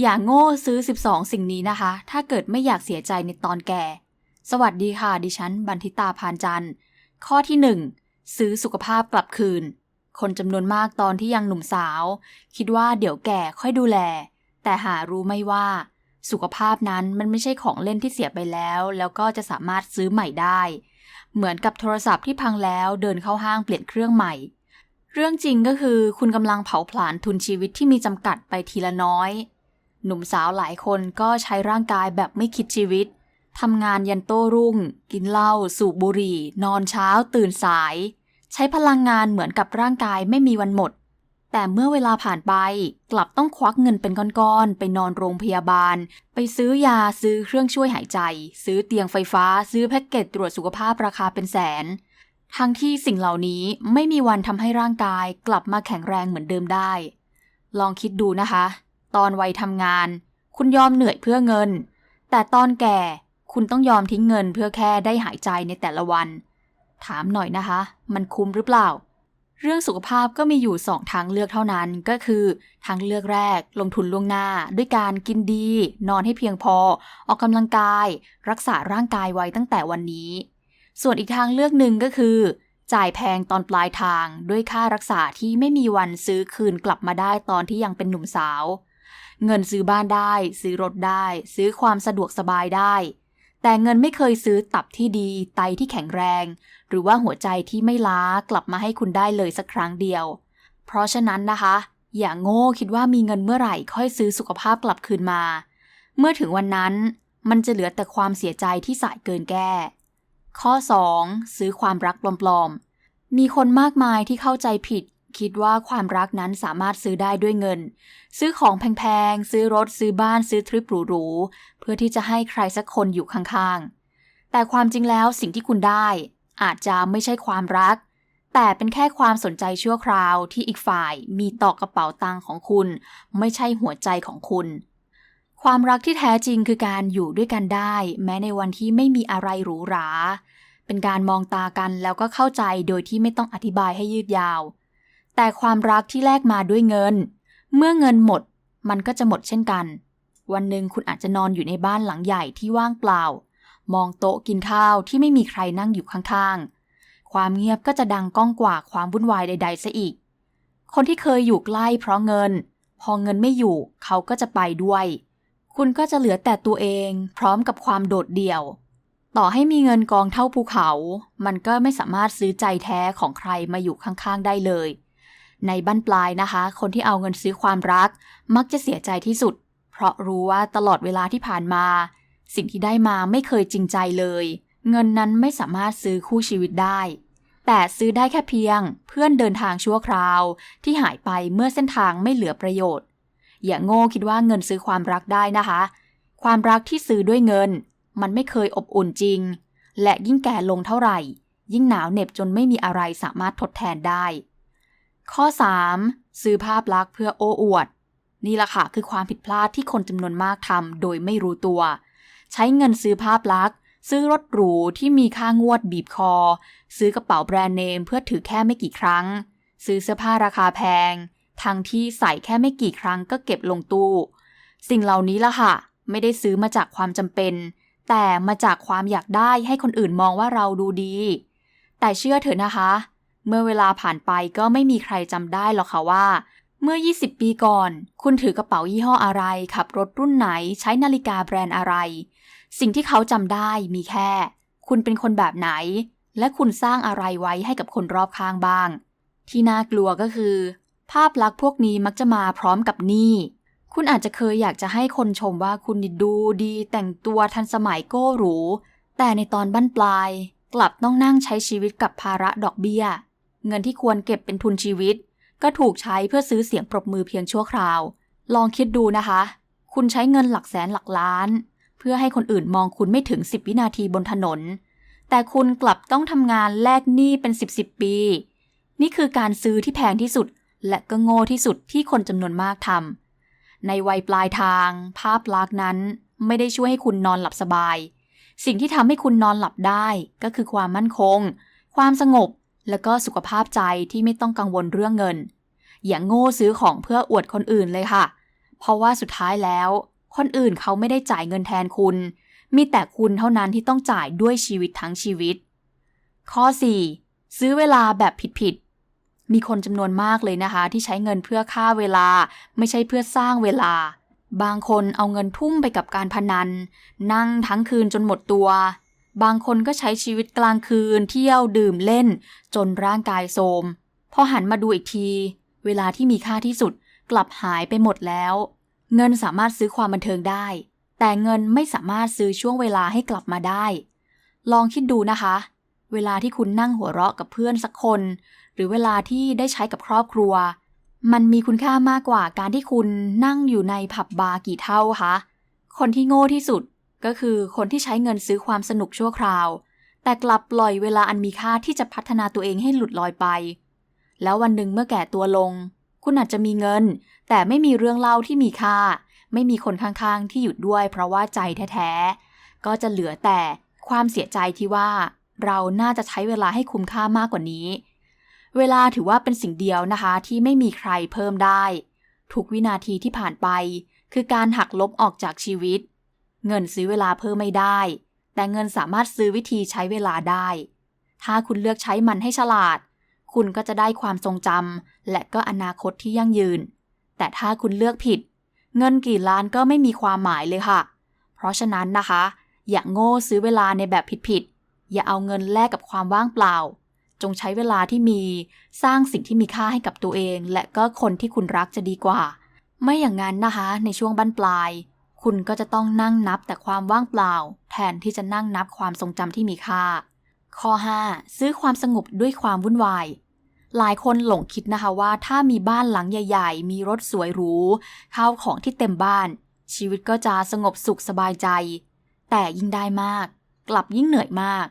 อย่าโง่ซื้อ 12 สิ่งนี้นะคะ ถ้าเกิดไม่อยากเสียใจในตอนแก่ สวัสดีค่ะ ดิฉัน บันทิตาพานจันทร์ ข้อที่ 1 ซื้อสุขภาพกลับคืน คนจำนวนมากตอนที่ยังหนุ่มสาว คิดว่าเดี๋ยวแก่ค่อยดูแล แต่หารู้ไม่ว่า สุขภาพนั้นมันไม่ใช่ของเล่นที่เสียไปแล้ว แล้วก็จะสามารถซื้อใหม่ได้ เหมือนกับโทรศัพท์ที่พังแล้วเดินเข้าห้างเปลี่ยนเครื่องใหม่เรื่องจริงก็คือคุณกำลังเผาผลาญทุนชีวิตที่มีจำกัดไปทีละน้อย หนุ่มสาวหลายคนก็ใช้ร่างกายแบบไม่คิดชีวิตทำงานยันโต้รุ่ง กินเหล้าสูบบุหรี่ นอนเช้า ตื่นสาย ใช้พลังงานเหมือนกับร่างกายไม่มีวันหมด แต่เมื่อเวลาผ่านไปกลับต้องควักเงินเป็นก้อนๆ ไปนอนโรงพยาบาล ไปซื้อยาซื้อเครื่องช่วยหายใจ ซื้อเตียงไฟฟ้า ซื้อแพ็กเกจตรวจสุขภาพราคาเป็นแสน ทั้งที่สิ่งเหล่านี้ไม่มีวันทำให้ร่างกายกลับมาแข็งแรงเหมือนเดิมได้ ลองคิดดูนะคะ ตอนวัยทำงาน คุณยอมเหนื่อยเพื่อเงิน แต่ตอนแก่คุณต้องยอมทิ้งเงินเพื่อแค่ได้หายใจในแต่ละวัน ถามหน่อยนะคะ มันคุ้มหรือเปล่า เรื่องสุขภาพก็มีอยู่2ทางเลือกเท่านั้นก็คือทางเลือกแรกลงทุนล่วงหน้า ด้วยการกินดี นอนให้เพียงพอ ออกกำลังกาย รักษาร่างกายไว้ตั้งแต่วันนี้ ส่วนอีกทางเลือกหนึ่งก็คือ จ่ายแพงตอนปลายทางด้วยค่ารักษาที่ไม่มีวันซื้อคืนกลับมาได้ตอนที่ยังเป็นหนุ่มสาว เงินซื้อบ้านได้ ซื้อรถได้ ซื้อความสะดวกสบายได้ แต่เงินไม่เคยซื้อตับที่ดี ไตที่แข็งแรง หรือว่าหัวใจที่ไม่ล้ากลับมาให้คุณได้เลยสักครั้งเดียว เพราะฉะนั้นนะคะ อย่าโง่คิดว่ามีเงินเมื่อไหร่ค่อยซื้อสุขภาพกลับคืนมา เมื่อถึงวันนั้นมันจะเหลือแต่ความเสียใจที่สายเกินแก้ ข้อ 2. ซื้อความรักปลอมๆ มีคนมากมายที่เข้าใจผิด คิดว่าความรักนั้นสามารถซื้อได้ด้วยเงิน ซื้อของแพงๆ ซื้อรถ ซื้อบ้าน ซื้อทริปหรูๆ เพื่อที่จะให้ใครสักคนอยู่ข้างๆ แต่ความจริงแล้วสิ่งที่คุณได้ อาจจะไม่ใช่ความรัก แต่เป็นแค่ความสนใจชั่วคราวที่อีกฝ่ายมีต่อกระเป๋าตังค์ของคุณ ไม่ใช่หัวใจของคุณ ความรักที่แท้จริงคือการอยู่ด้วยกันได้ แม้ในวันที่ไม่มีอะไรหรูหรา เป็นการมองตากันแล้วก็เข้าใจโดยที่ไม่ต้องอธิบายให้ยืดยาว แต่ความรักที่แลกมาด้วยเงิน เมื่อเงินหมด มันก็จะหมดเช่นกัน วันหนึ่งคุณอาจจะนอนอยู่ในบ้านหลังใหญ่ที่ว่างเปล่า มองโต๊ะกินข้าวที่ไม่มีใครนั่งอยู่ข้างๆ ความเงียบก็จะดังก้องกว่าความวุ่นวายใด ๆซะอีก คนที่เคยอยู่ใกล้เพราะเงิน พอเงินไม่อยู่เขาก็จะไปด้วย คุณก็จะเหลือแต่ตัวเองพร้อมกับความโดดเดี่ยวต่อให้มีเงินกองเท่าภูเขา มันก็ไม่สามารถซื้อใจแท้ของใครมาอยู่ข้างๆ ได้เลย ในบั้นปลายนะคะ คนที่เอาเงินซื้อความรัก มักจะเสียใจที่สุด เพราะรู้ว่าตลอดเวลาที่ผ่านมา สิ่งที่ได้มาไม่เคยจริงใจเลย เงินนั้นไม่สามารถซื้อคู่ชีวิตได้ แต่ซื้อได้แค่เพียง เพื่อนเดินทางชั่วคราว ที่หายไปเมื่อเส้นทางไม่เหลือประโยชน์ อย่าโง่คิดว่าเงินซื้อความรักได้นะคะ ความรักที่ซื้อด้วยเงิน มันไม่เคยอบอุ่นจริง และยิ่งแก่ลงเท่าไหร่ ยิ่งหนาวเหน็บจนไม่มีอะไรสามารถทดแทนได้ ข้อ 3. ซื้อภาพลักษณ์เพื่อโอ้อวด นี่แหละค่ะคือความผิดพลาดที่คนจำนวนมากทำโดยไม่รู้ตัว ใช้เงินซื้อภาพลักษณ์ ซื้อรถหรูที่มีค่างวดบีบคอ ซื้อกระเป๋าแบรนด์เนมเพื่อถือแค่ไม่กี่ครั้ง ซื้อเสื้อผ้าราคาแพง ทั้งที่ใส่แค่ไม่กี่ครั้งก็เก็บลงตู้ สิ่งเหล่านี้ละค่ะ ไม่ได้ซื้อมาจากความจำเป็น แต่มาจากความอยากได้ให้คนอื่นมองว่าเราดูดี แต่เชื่อเถอะนะคะ เมื่อเวลาผ่านไปก็ไม่มีใครจำได้หรอกค่ะว่า เมื่อ 20 ปีก่อน คุณถือกระเป๋ายี่ห้ออะไร ขับรถรุ่นไหน ใช้นาฬิกาแบรนด์อะไร สิ่งที่เขาจำได้มีแค่ คุณเป็นคนแบบไหน และคุณสร้างอะไรไว้ให้กับคนรอบข้างบ้าง ที่น่ากลัวก็คือ ภาพลักษณ์พวกนี้มักจะมาพร้อมกับหนี้คุณอาจจะเคยอยากจะให้คนชมว่าคุณดูดีแต่งตัวทันสมัยโก้หรู แต่ในตอนบั้นปลาย กลับต้องนั่งใช้ชีวิตกับภาระดอกเบี้ย เงินที่ควรเก็บเป็นทุนชีวิต ก็ถูกใช้เพื่อซื้อเสียงปรบมือเพียงชั่วคราว ลองคิดดูนะคะ คุณใช้เงินหลักแสนหลักล้าน เพื่อให้คนอื่นมองคุณไม่ถึง 10 วินาทีบนถนน แต่คุณกลับต้องทำงานแลกหนี้เป็น10 10ปี นี่คือการซื้อที่แพงที่สุด และก็โง่ที่สุดที่คนจำนวนมากทำในวัยปลายทาง ภาพลักษณ์นั้น ไม่ได้ช่วยให้คุณนอนหลับสบาย สิ่งที่ทำให้คุณนอนหลับได้ก็คือความมั่นคง ความสงบ แล้วก็สุขภาพใจที่ไม่ต้องกังวลเรื่องเงิน อย่าโง่ซื้อของเพื่ออวดคนอื่นเลยค่ะ เพราะว่าสุดท้ายแล้ว คนอื่นเขาไม่ได้จ่ายเงินแทนคุณ มีแต่คุณเท่านั้นที่ต้องจ่ายด้วยชีวิตทั้งชีวิต ข้อ 4. ซื้อเวลาแบบผิดๆมีคนจำนวนมากเลยนะคะ ที่ใช้เงินเพื่อค่าเวลา ไม่ใช่เพื่อสร้างเวลาบางคนเอาเงินทุ่มไปกับการพนัน นั่งทั้งคืนจนหมดตัว บางคนก็ใช้ชีวิตกลางคืนเที่ยวดื่มเล่น จนร่างกายโทรมพอหันมาดูอีกที เวลาที่มีค่าที่สุดกลับหายไปหมดแล้ว เงินสามารถซื้อความบันเทิงได้ แต่เงินไม่สามารถซื้อช่วงเวลาให้กลับมาได้ ลองคิดดูนะคะ เวลาที่คุณนั่งหัวเราะกับเพื่อนสักคน หรือเวลาที่ได้ใช้กับครอบครัว มันมีคุณค่ามากกว่าการที่คุณนั่งอยู่ในผับบาร์กี่เท่าคะคนที่โง่ที่สุด ก็คือคนที่ใช้เงินซื้อความสนุกชั่วคราว แต่กลับปล่อยเวลาอันมีค่าที่จะพัฒนาตัวเองให้หลุดลอยไป แล้ววันหนึ่งเมื่อแก่ตัวลง คุณอาจจะมีเงิน แต่ไม่มีเรื่องเล่าที่มีค่า ไม่มีคนข้างๆ ที่หยุดด้วยเพราะว่าใจแท้ๆ ก็จะเหลือแต่ความเสียใจที่ว่า เราน่าจะใช้เวลาให้คุ้มค่ามากกว่านี้ เวลาถือว่าเป็นสิ่งเดียวนะคะที่ไม่มีใครเพิ่มได้ ทุกวินาทีที่ผ่านไป คือการหักลบออกจากชีวิต เงินซื้อเวลาเพิ่มไม่ได้ แต่เงินสามารถซื้อวิธีใช้เวลาได้ ถ้าคุณเลือกใช้มันให้ฉลาด คุณก็จะได้ความทรงจำและก็อนาคตที่ยั่งยืน แต่ถ้าคุณเลือกผิด เงินกี่ล้านก็ไม่มีความหมายเลยค่ะ เพราะฉะนั้นนะคะ อย่าโง่ซื้อเวลาในแบบผิดๆ อย่าเอาเงินแลกกับความว่างเปล่า จงใช้เวลาที่มีสร้างสิ่งที่มีค่าให้กับตัวเอง และก็คนที่คุณรักจะดีกว่า ไม่อย่างนั้นนะคะ ในช่วงบั้นปลาย คุณก็จะต้องนั่งนับแต่ความว่างเปล่า แทนที่จะนั่งนับความทรงจำที่มีค่า ข้อ 5. ซื้อความสงบด้วยความวุ่นวาย หลายคนหลงคิดนะคะว่าถ้ามีบ้านหลังใหญ่ ๆ มีรถสวยหรูข้าวของที่เต็มบ้าน ชีวิตก็จะสงบสุขสบายใจ แต่ยิ่งได้มาก กลับยิ่งเหนื่อยมาก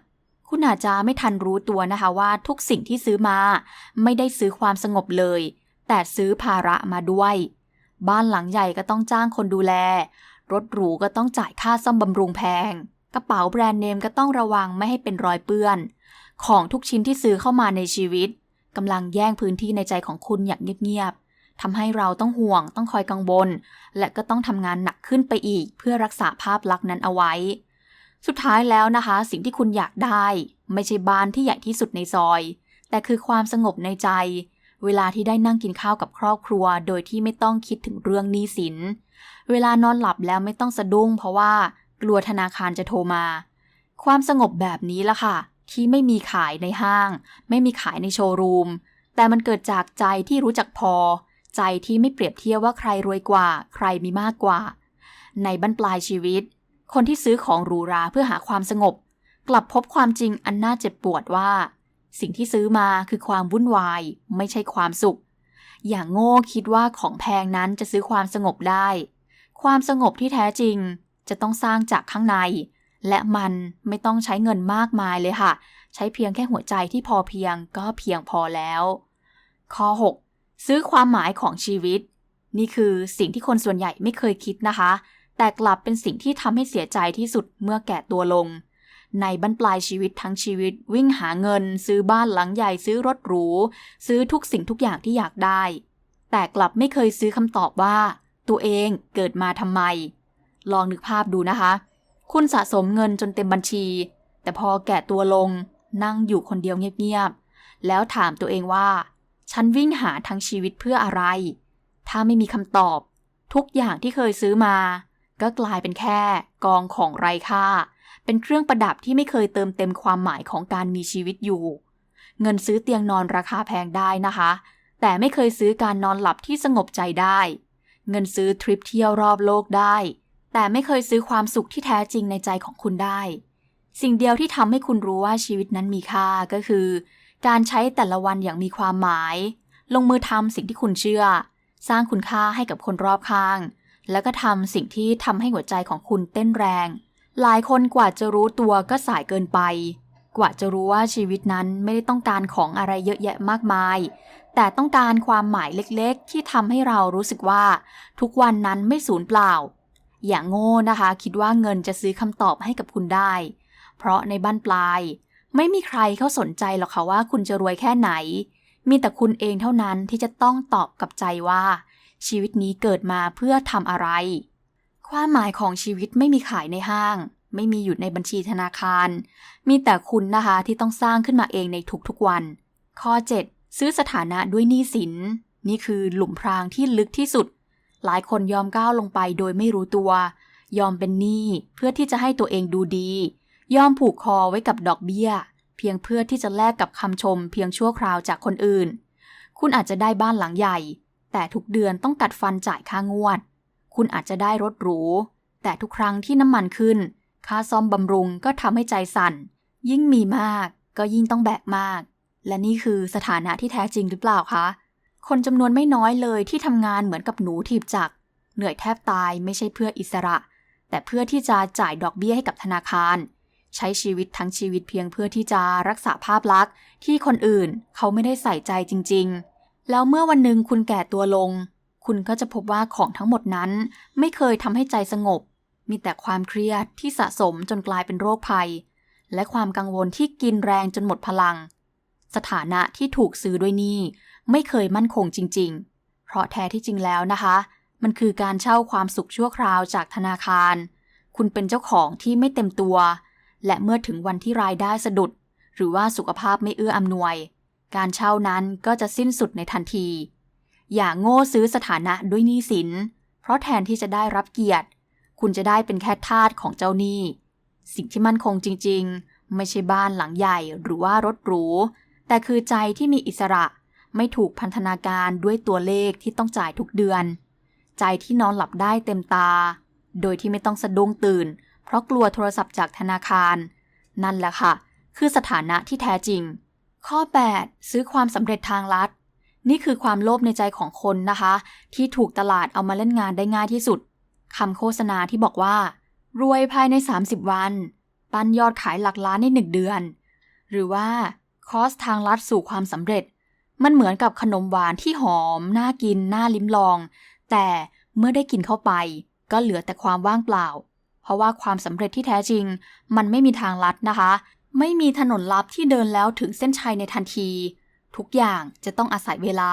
คุณอาจจะไม่ทันรู้ตัวนะคะว่าทุกสิ่งที่ซื้อมา ไม่ได้ซื้อความสงบเลย แต่ซื้อภาระมาด้วย บ้านหลังใหญ่ก็ต้องจ้างคนดูแล รถหรูก็ต้องจ่ายค่าซ่อมบำรุงแพง กระเป๋าแบรนด์เนมก็ต้องระวังไม่ให้เป็นรอยเปื้อน ของทุกชิ้นที่ซื้อเข้ามาในชีวิตกำลังแย่งพื้นที่ในใจของคุณอย่างเงียบๆทำให้เราต้องห่วง ต้องคอยกังวล และก็ต้องทำงานหนักขึ้นไปอีก เพื่อรักษาภาพลักษณ์นั้นเอาไว้ สุดท้ายแล้วนะคะ สิ่งที่คุณอยากได้ ไม่ใช่บ้านที่ใหญ่ที่สุดในซอย แต่คือความสงบในใจ เวลาที่ได้นั่งกินข้าวกับครอบครัว โดยที่ไม่ต้องคิดถึงเรื่องหนี้สิน เวลานอนหลับแล้วไม่ต้องสะดุ้ง เพราะว่ากลัวธนาคารจะโทรมา ความสงบแบบนี้ละค่ะ ที่ไม่มีขายในห้าง ไม่มีขายในโชว์รูม แต่มันเกิดจากใจที่รู้จักพอ ใจที่ไม่เปรียบเทียบว่าใครรวยกว่า ใครมีมากกว่า ในบั้นปลายชีวิต คนที่ซื้อของหรูหราเพื่อหาความสงบ กลับพบความจริงอันน่าเจ็บปวดว่า สิ่งที่ซื้อมาคือความวุ่นวาย ไม่ใช่ความสุข อย่างโง่คิดว่าของแพงนั้นจะซื้อความสงบได้ ความสงบที่แท้จริงจะต้องสร้างจากข้างใน และมันไม่ต้องใช้เงินมากมายเลยค่ะ ใช้เพียงแค่หัวใจที่พอเพียงก็เพียงพอแล้ว ข้อ 6. ซื้อความหมายของชีวิต นี่คือสิ่งที่คนส่วนใหญ่ไม่เคยคิดนะคะ แต่กลับเป็นสิ่งที่ทำให้เสียใจที่สุดเมื่อแก่ตัวลง ในบรรปลายชีวิตทั้งชีวิต วิ่งหาเงิน ซื้อบ้านหลังใหญ่ซื้อรถหรู ซื้อทุกสิ่งทุกอย่างที่อยากได้ แต่กลับไม่เคยซื้อคำตอบว่า ตัวเองเกิดมาทำไม ลองนึกภาพดูนะคะ คุณสะสมเงินจนเต็มบัญชี แต่พอแก่ตัวลงนั่งอยู่คนเดียวเงียบๆ แล้วถามตัวเองว่า ฉันวิ่งหาทั้งชีวิตเพื่ออะไร ถ้าไม่มีคำตอบ ทุกอย่างที่เคยซื้อมา ก็กลายเป็นแค่กองของไร้ค่า เป็นเครื่องประดับที่ไม่เคยเติมเต็มความหมายของการมีชีวิตอยู่ เงินซื้อเตียงนอนราคาแพงได้นะคะ แต่ไม่เคยซื้อการนอนหลับที่สงบใจได้ เงินซื้อทริปเที่ยวรอบโลกได้ แต่ไม่เคยซื้อความสุขที่แท้จริงในใจของคุณได้ สิ่งเดียวที่ทำให้คุณรู้ว่าชีวิตนั้นมีค่าก็คือ การใช้แต่ละวันอย่างมีความหมาย ลงมือทำสิ่งที่คุณเชื่อ สร้างคุณค่าให้กับคนรอบข้าง แล้วก็ทำสิ่งที่ทำให้หัวใจของคุณเต้นแรง หลายคนกว่าจะรู้ตัวก็สายเกินไปกว่าจะรู้ว่าชีวิตนั้นไม่ได้ต้องการของอะไรเยอะแยะมากมาย แต่ต้องการความหมายเล็กๆ ที่ทำให้เรารู้สึกว่า ทุกวันนั้นไม่สูญเปล่า อย่างโง่นะคะ คิดว่าเงินจะซื้อคำตอบให้กับคุณได้ เพราะในบ้านปลาย ไม่มีใครเขาสนใจหรอกค่ะว่าคุณจะรวยแค่ไหน มีแต่คุณเองเท่านั้นที่จะต้องตอบกับใจว่า ชีวิตนี้เกิดมาเพื่อทำอะไร ความหมายของชีวิตไม่มีขายในห้าง ไม่มีอยู่ในบัญชีธนาคาร มีแต่คุณนะคะที่ต้องสร้างขึ้นมาเองในทุกๆวัน ข้อ 7 ซื้อสถานะด้วยหนี้สิน นี่คือหลุมพรางที่ลึกที่สุด หลายคนยอมก้าวลงไปโดยไม่รู้ตัว ยอมเป็นหนี้เพื่อที่จะให้ตัวเองดูดี ยอมผูกคอไว้กับดอกเบี้ย เพียงเพื่อที่จะแลกกับคำชม เพียงชั่วคราวจากคนอื่น คุณอาจจะได้บ้านหลังใหญ่ แต่ทุกเดือนต้องกัดฟันจ่ายค่างวด คุณอาจจะได้รถหรู แต่ทุกครั้งที่น้ำมันขึ้น ค่าซ่อมบำรุงก็ทำให้ใจสั่น ยิ่งมีมากก็ยิ่งต้องแบกมาก และนี่คือสถานะที่แท้จริงหรือเปล่าคะ คนจำนวนไม่น้อยเลยที่ทำงานเหมือนกับหนูถีบจักรเหนื่อยแทบตายไม่ใช่เพื่ออิสระ แต่เพื่อที่จะจ่ายดอกเบี้ยให้กับธนาคาร ใช้ชีวิตทั้งชีวิตเพียงเพื่อที่จะรักษาภาพลักษณ์ ที่คนอื่นเขาไม่ได้ใส่ใจจริง ๆ แล้วเมื่อวันหนึ่งคุณแก่ตัวลง คุณก็จะพบว่าของทั้งหมดนั้น ไม่เคยทำให้ใจสงบ มีแต่ความเครียดที่สะสมจนกลายเป็นโรคภัย และความกังวลที่กินแรงจนหมดพลัง สถานะที่ถูกซื้อด้วยหนี้ไม่เคยมั่นคงจริง ๆ เพราะแท้ที่จริงแล้วนะคะ มันคือการเช่าความสุขชั่วคราวจากธนาคาร คุณเป็นเจ้าของที่ไม่เต็มตัว และเมื่อถึงวันที่รายได้สะดุด หรือว่าสุขภาพไม่เอื้ออำนวย การเช่านั้นก็จะสิ้นสุดในทันที อย่าโง่ซื้อสถานะด้วยหนี้สิน เพราะแทนที่จะได้รับเกียรติ คุณจะได้เป็นแค่ทาสของเจ้าหนี้ สิ่งที่มั่นคงจริง ๆ ไม่ใช่บ้านหลังใหญ่หรือว่ารถหรู แต่คือใจที่มีอิสระไม่ถูกพันธนาการด้วยตัวเลขที่ต้องจ่ายทุกเดือน ใจที่นอนหลับได้เต็มตา โดยที่ไม่ต้องสะดุ้งตื่น เพราะกลัวโทรศัพท์จากธนาคาร นั่นแหละค่ะ คือสถานะที่แท้จริง ข้อ 8 ซื้อความสำเร็จทางลัด นี่คือความโลภในใจของคนนะคะ ที่ถูกตลาดเอามาเล่นงานได้ง่ายที่สุดคำโฆษณาที่บอกว่า รวยภายใน 30 วัน ปั้นยอดขายหลักล้านในหนึ่งเดือน หรือว่า คอสทางลัดสู่ความสำเร็จ มันเหมือนกับขนมหวานที่หอม น่ากิน น่าลิ้มลอง แต่เมื่อได้กินเข้าไป ก็เหลือแต่ความว่างเปล่า เพราะว่าความสำเร็จที่แท้จริง มันไม่มีทางลัดนะคะ ไม่มีถนนลับที่เดินแล้วถึงเส้นชัยในทันที ทุกอย่างจะต้องอาศัยเวลา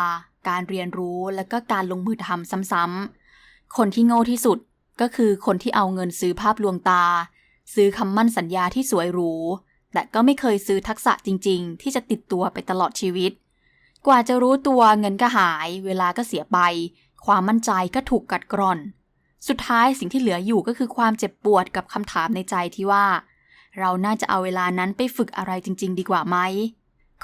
การเรียนรู้และก็การลงมือทำซ้ำๆ คนที่โง่ที่สุดก็คือคนที่เอาเงินซื้อภาพลวงตา ซื้อคำมั่นสัญญาที่สวยหรู แต่ก็ไม่เคยซื้อทักษะจริง ๆ ที่จะติดตัวไปตลอดชีวิต กว่าจะรู้ตัวเงินก็หาย เวลาก็เสียไป ความมั่นใจก็ถูกกัดกร่อน สุดท้ายสิ่งที่เหลืออยู่ก็คือความเจ็บปวดกับคำถามในใจที่ว่า เราน่าจะเอาเวลานั้นไปฝึกอะไรจริง ๆ ดีกว่าไหม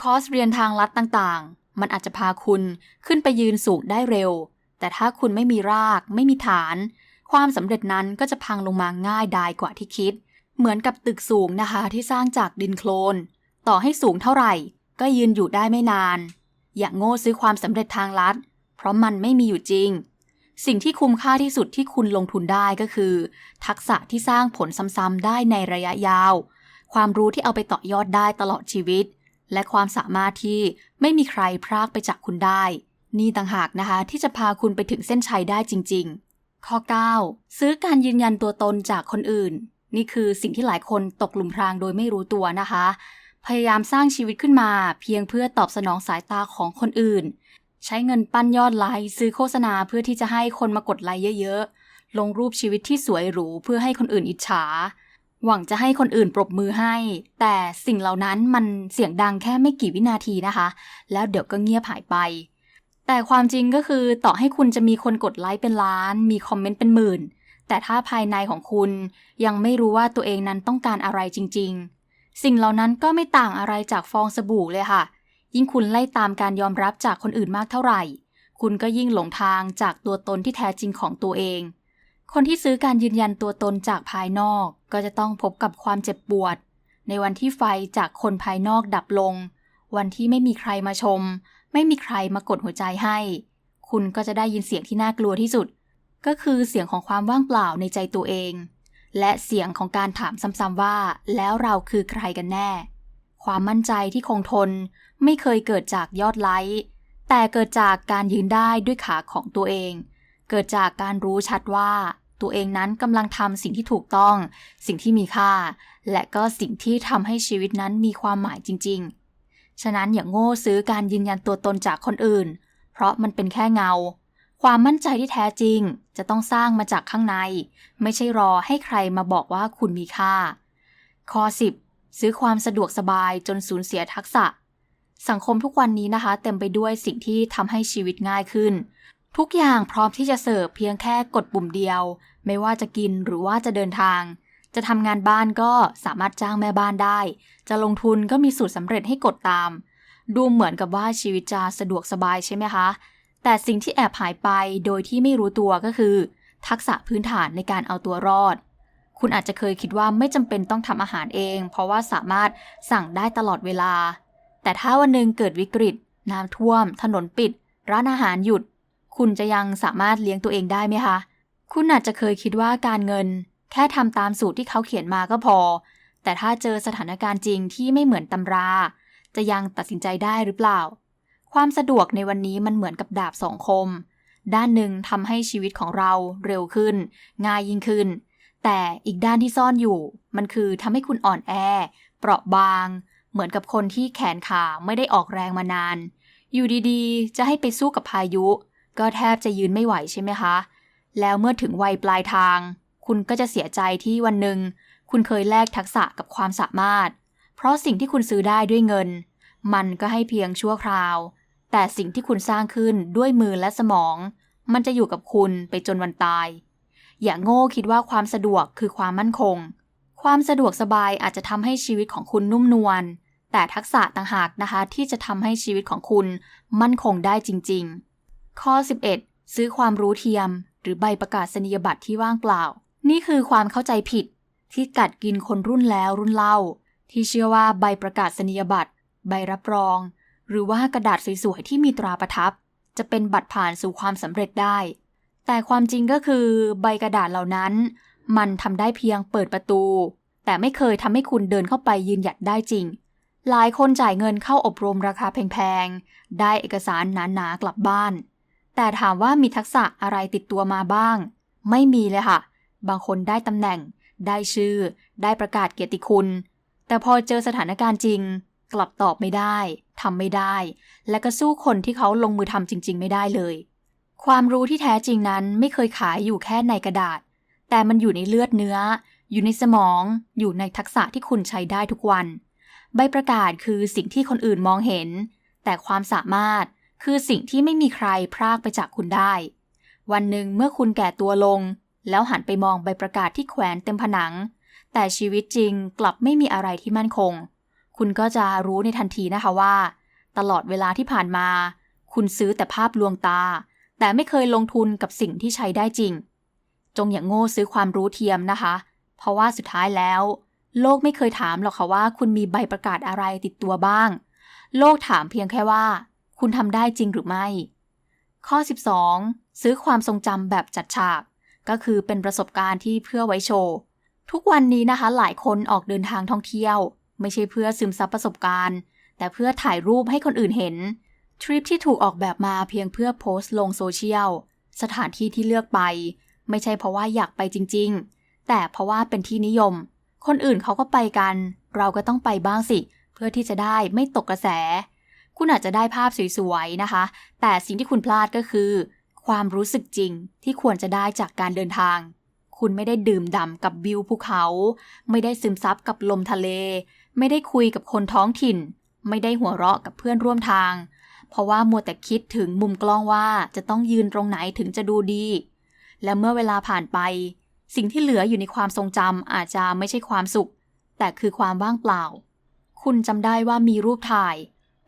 คอร์สเรียนทางลัดต่างๆ มันอาจจะพาคุณขึ้นไปยืนสูงได้เร็ว แต่ถ้าคุณไม่มีราก ไม่มีฐาน ความสำเร็จนั้นก็จะพังลงมาง่ายดายกว่าที่คิด เหมือนกับตึกสูงนะคะที่สร้างจากดินโคลน ต่อให้สูงเท่าไหร่ ก็ยืนอยู่ได้ไม่นาน อย่าโง่ซื้อความสำเร็จทางลัด เพราะมันไม่มีอยู่จริง สิ่งที่คุ้มค่าที่สุดที่คุณลงทุนได้ก็คือ ทักษะที่สร้างผลซ้ำๆได้ในระยะยาว ความรู้ที่เอาไปต่อยอดได้ตลอดชีวิต และความสามารถที่ไม่มีใครพรากไปจากคุณได้ นี่ต่างหากนะคะที่จะพาคุณไปถึงเส้นชัยได้จริง ๆ ข้อ 9 ซื้อการยืนยันตัวตนจากคนอื่น นี่คือสิ่งที่หลายคนตกหลุมพรางโดยไม่รู้ตัวนะคะ พยายามสร้างชีวิตขึ้นมา เพียงเพื่อตอบสนองสายตาของคนอื่น ใช้เงินปั้นยอดไลค์ซื้อโฆษณาเพื่อที่จะให้คนมากดไลค์เยอะๆ ลงรูปชีวิตที่สวยหรูเพื่อให้คนอื่นอิจฉา หวังจะให้คนอื่นปรบมือให้ แต่สิ่งเหล่านั้นมันเสียงดังแค่ไม่กี่วินาทีนะคะ แล้วเดี๋ยวก็เงียบหายไปแต่ความจริงก็คือต่อให้คุณจะมีคนกดไลค์เป็นล้าน มีคอมเมนต์เป็นหมื่น แต่ถ้าภายในของคุณยังไม่รู้ว่าตัวเองนั้นต้องการอะไรจริง ๆ สิ่งเหล่านั้นก็ไม่ต่างอะไรจากฟองสบู่เลยค่ะ ยิ่งคุณไล่ตามการยอมรับจากคนอื่นมากเท่าไหร่ คุณก็ยิ่งหลงทางจากตัวตนที่แท้จริงของตัวเอง คนที่ซื้อการยืนยันตัวตนจากภายนอก ก็จะต้องพบกับความเจ็บปวด ในวันที่ไฟจากคนภายนอกดับลง วันที่ไม่มีใครมาชม ไม่มีใครมากดหัวใจให้ คุณก็จะได้ยินเสียงที่น่ากลัวที่สุด ก็คือเสียงของความว่างเปล่าในใจตัวเอง และเสียงของการถามซ้ำๆว่า แล้วเราคือใครกันแน่ ความมั่นใจที่คงทนไม่เคยเกิดจากยอดไลค์แต่เกิดจากการยืนได้ด้วยขาของตัวเอง เกิดจากการรู้ชัดว่า ตัวเองนั้นกำลังทำสิ่งที่ถูกต้อง สิ่งที่มีค่า และก็สิ่งที่ทำให้ชีวิตนั้นมีความหมายจริง ๆ ฉะนั้นอย่าโง่ซื้อการยืนยันตัวตนจากคนอื่น เพราะมันเป็นแค่เงา ความมั่นใจที่แท้จริง จะต้องสร้างมาจากข้างใน ไม่ใช่รอให้ใครมาบอกว่าคุณมีค่า ข้อ 10 ซื้อความสะดวกสบายจนสูญเสียทักษะ สังคมทุกวันนี้นะคะ เต็มไปด้วยสิ่งที่ทำให้ชีวิตง่ายขึ้น ทุกอย่างพร้อมที่จะเสิร์ฟเพียงแค่กดปุ่มเดียว ไม่ว่าจะกินหรือว่าจะเดินทาง จะทำงานบ้านก็สามารถจ้างแม่บ้านได้ จะลงทุนก็มีสูตรสำเร็จให้กดตาม ดูเหมือนกับว่าชีวิตจะสะดวกสบายใช่ไหมคะ แต่สิ่งที่แอบหายไปโดยที่ไม่รู้ตัวก็คือ ทักษะพื้นฐานในการเอาตัวรอด คุณอาจจะเคยคิดว่าไม่จำเป็นต้องทำอาหารเอง เพราะว่าสามารถสั่งได้ตลอดเวลา แต่ถ้าวันหนึ่งเกิดวิกฤต น้ำท่วม ถนนปิด ร้านอาหารหยุด คุณจะยังสามารถเลี้ยงตัวเองได้ไหมคะ คุณอาจจะเคยคิดว่าการเงิน แค่ทำตามสูตรที่เขาเขียนมาก็พอ แต่ถ้าเจอสถานการณ์จริงที่ไม่เหมือนตำรา จะยังตัดสินใจได้หรือเปล่า ความสะดวกในวันนี้มันเหมือนกับดาบสองคม ด้านหนึ่งทำให้ชีวิตของเราเร็วขึ้น ง่ายยิ่งขึ้น แต่อีกด้านที่ซ่อนอยู่ มันคือทำให้คุณอ่อนแอ เปราะบาง เหมือนกับคนที่แขนขาไม่ได้ออกแรงมานาน อยู่ดีๆ จะให้ไปสู้กับพายุ ก็แทบจะยืนไม่ไหวใช่ไหมคะ แล้วเมื่อถึงวัยปลายทาง คุณก็จะเสียใจที่วันหนึ่งคุณเคยแลกทักษะกับความสามารถ เพราะสิ่งที่คุณซื้อได้ด้วยเงิน มันก็ให้เพียงชั่วคราว แต่สิ่งที่คุณสร้างขึ้นด้วยมือและสมอง มันจะอยู่กับคุณไปจนวันตาย อย่าโง่คิดว่าความสะดวกคือความมั่นคง ความสะดวกสบายอาจจะทำให้ชีวิตของคุณนุ่มนวล แต่ทักษะต่างหากนะคะที่จะทำให้ชีวิตของคุณมั่นคงได้จริง ๆ ข้อ 11 ซื้อความรู้เทียม หรือใบประกาศนียบัตรที่ว่างเปล่า นี่คือความเข้าใจผิด ที่กัดกินคนรุ่นแล้วรุ่นเล่า ที่เชื่อว่าใบประกาศนียบัตร ใบรับรอง หรือว่ากระดาษสวยๆที่มีตราประทับ จะเป็นบัตรผ่านสู่ความสำเร็จได้ แต่ความจริงก็คือใบกระดาษเหล่านั้น มันทำได้เพียงเปิดประตู แต่ไม่เคยทำให้คุณเดินเข้าไปยืนหยัดได้จริง หลายคนจ่ายเงินเข้าอบรมราคาแพงๆ ได้เอกสารหนาๆกลับบ้าน แต่ถามว่ามีทักษะอะไรติดตัวมาบ้าง ไม่มีเลยค่ะ บางคนได้ตำแหน่ง ได้ชื่อ ได้ประกาศเกียรติคุณ แต่พอเจอสถานการณ์จริง กลับตอบไม่ได้ ทำไม่ได้ และก็สู้คนที่เขาลงมือทำจริง ๆ ไม่ได้เลย ความรู้ที่แท้จริงนั้นไม่เคยขายอยู่แค่ในกระดาษ แต่มันอยู่ในเลือดเนื้อ อยู่ในสมอง อยู่ในทักษะที่คุณใช้ได้ทุกวัน ใบประกาศคือสิ่งที่คนอื่นมองเห็น แต่ความสามารถคือสิ่งที่ไม่มีใครพรากไปจากคุณได้ วันหนึ่งเมื่อคุณแก่ตัวลง แล้วหันไปมองใบประกาศที่แขวนเต็มผนัง แต่ชีวิตจริงกลับไม่มีอะไรที่มั่นคง คุณก็จะรู้ในทันทีนะคะว่า ตลอดเวลาที่ผ่านมา คุณซื้อแต่ภาพลวงตา แต่ไม่เคยลงทุนกับสิ่งที่ใช้ได้จริง จงอย่างโง่ซื้อความรู้เทียมนะคะ เพราะว่าสุดท้ายแล้ว โลกไม่เคยถามหรอกค่ะว่า คุณมีใบประกาศอะไรติดตัวบ้าง โลกถามเพียงแค่ว่า คุณทำได้จริงหรือไม่ ข้อ 12 ซื้อความทรงจำแบบจัดฉาก ก็คือเป็นประสบการณ์ที่เพื่อไว้โชว์ทุกวันนี้นะคะหลายคนออกเดินทางท่องเที่ยว ไม่ใช่เพื่อซึมซับประสบการณ์ แต่เพื่อถ่ายรูปให้คนอื่นเห็น ทริปที่ถูกออกแบบมาเพียงเพื่อโพสต์ลงโซเชียล สถานที่ที่เลือกไป ไม่ใช่เพราะว่าอยากไปจริง ๆ แต่เพราะว่าเป็นที่นิยม คนอื่นเขาก็ไปกัน เราก็ต้องไปบ้างสิ เพื่อที่จะได้ไม่ตกกระแส คุณอาจจะได้ภาพสวยๆนะคะ แต่สิ่งที่คุณพลาดก็คือ ความรู้สึกจริงที่ควรจะได้จากการเดินทางคุณไม่ได้ดื่มด่ำกับวิวภูเขา ไม่ได้ซึมซับกับลมทะเล ไม่ได้คุยกับคนท้องถิ่น ไม่ได้หัวเราะกับเพื่อนร่วมทาง เพราะว่ามัวแต่คิดถึงมุมกล้องว่าจะต้องยืนตรงไหนถึงจะดูดี และเมื่อเวลาผ่านไป สิ่งที่เหลืออยู่ในความทรงจำอาจจะไม่ใช่ความสุข แต่คือความว่างเปล่า คุณจำได้ว่ามีรูปถ่าย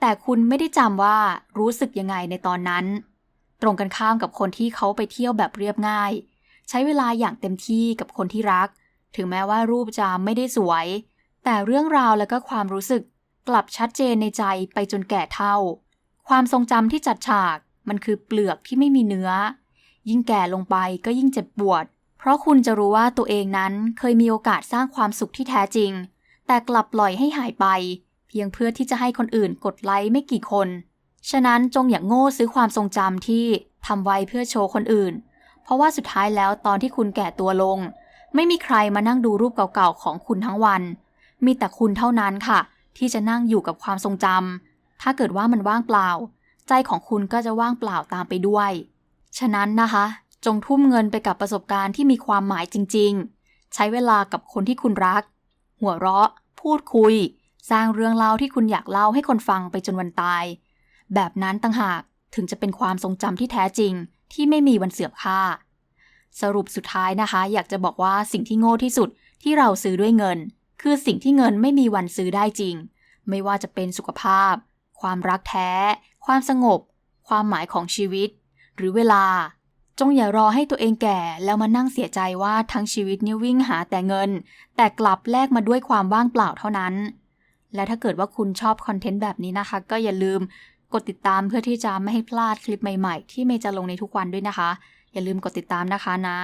แต่คุณไม่ได้จำว่ารู้สึกยังไงในตอนนั้น ตรงกันข้ามกับคนที่เขาไปเที่ยวแบบเรียบง่าย ใช้เวลาอย่างเต็มที่กับคนที่รัก ถึงแม้ว่ารูปจะไม่ได้สวย แต่เรื่องราวและก็ความรู้สึกกลับชัดเจนในใจไปจนแก่เท่า ความทรงจำที่จัดฉากมันคือเปลือกที่ไม่มีเนื้อ ยิ่งแก่ลงไปก็ยิ่งเจ็บปวด เพราะคุณจะรู้ว่าตัวเองนั้นเคยมีโอกาสสร้างความสุขที่แท้จริง แต่กลับปล่อยให้หายไป เพียงเพื่อที่จะให้คนอื่นกดไลค์ไม่กี่คน ฉะนั้นจงอย่าโง่ซื้อความทรงจำที่ทำไว้เพื่อโชว์คนอื่น เพราะว่าสุดท้ายแล้วตอนที่คุณแก่ตัวลง ไม่มีใครมานั่งดูรูปเก่าๆของคุณทั้งวัน มีแต่คุณเท่านั้นค่ะ ที่จะนั่งอยู่กับความทรงจำถ้าเกิดว่ามันว่างเปล่า ใจของคุณก็จะว่างเปล่าตามไปด้วย ฉะนั้นนะคะ จงทุ่มเงินไปกับประสบการณ์ที่มีความหมายจริง ๆ ใช้เวลากับคนที่คุณรัก หัวเราะ พูดคุย สร้างเรื่องเล่าที่คุณอยากเล่าให้คนฟังไปจนวันตาย แบบนั้นต่างหากถึงจะเป็นความทรงจำที่แท้จริง ที่ไม่มีวันเสื่อมค่า สรุปสุดท้ายนะคะ อยากจะบอกว่าสิ่งที่โง่ที่สุดที่เราซื้อด้วยเงิน คือสิ่งที่เงินไม่มีวันซื้อได้จริง ไม่ว่าจะเป็นสุขภาพ ความรักแท้ ความสงบ ความหมายของชีวิต หรือเวลา จงอย่ารอให้ตัวเองแก่แล้วมานั่งเสียใจว่าทั้งชีวิตนี่วิ่งหาแต่เงิน แต่กลับแลกมาด้วยความว่างเปล่าเท่านั้น และถ้าเกิดว่าคุณชอบคอนเทนต์แบบนี้นะคะ ก็อย่าลืมกดติดตามเพื่อที่จะไม่ให้พลาดคลิปใหม่ ๆ ที่เมย์จะลงในทุกวันด้วยนะคะ อย่าลืมกดติดตามนะคะนะ